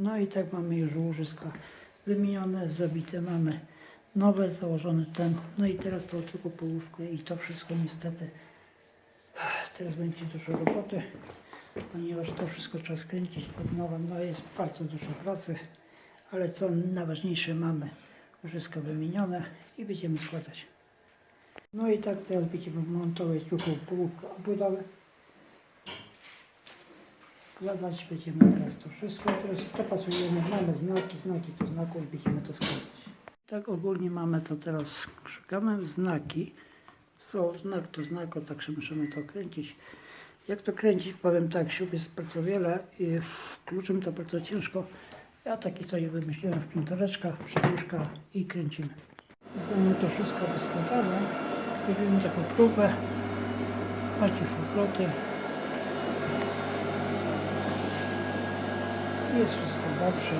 No i tak mamy już łożyska wymienione, zabite mamy nowe, założony ten. No i teraz to tylko połówkę i to wszystko niestety. Teraz będzie dużo roboty, ponieważ to wszystko trzeba skręcić pod nowe. No jest bardzo dużo pracy, ale co najważniejsze mamy łożyska wymienione i będziemy składać. No i tak teraz będziemy montować drugą połówkę obudowy. Składać będziemy teraz to wszystko. Teraz dopasujemy, mamy znaki, znaki do znaków będziemy to skręcać. Tak ogólnie mamy to teraz, szukamy znaki. Są znak do znaku, także musimy to kręcić. Jak to kręcić? Powiem tak, sił jest bardzo wiele i kluczem to bardzo ciężko. Ja taki sobie wymyśliłem w pintoreczkach, przedłużka i kręcimy. Zanim to wszystko rozkręcamy, robimy taką próbę. Macie fukloty. Jest wszystko dobrze.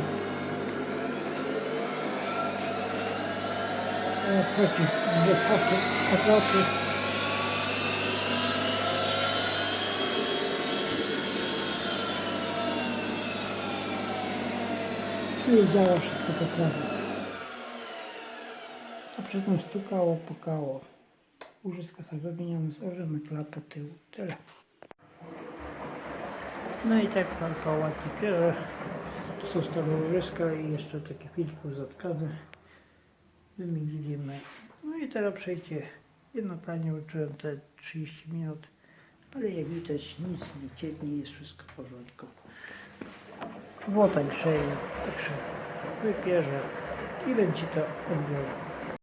Wchodzi wysokie obroty. I działa wszystko poprawnie. A przedtem stukało, pukało. Łożyska są wymienione, złożymy klapę tyłu. Tyle. No i tak pan to ładnie bierze. Tu są stare łożyska i jeszcze takie filtry zatkane. Wymieniliśmy. No i teraz przejdzie. Jedno panie uczyłem te 30 minut. Ale jak widać nic nie cieknie, jest wszystko w porządku. Woda grzeje, także wypierze i będzie to odbiorę.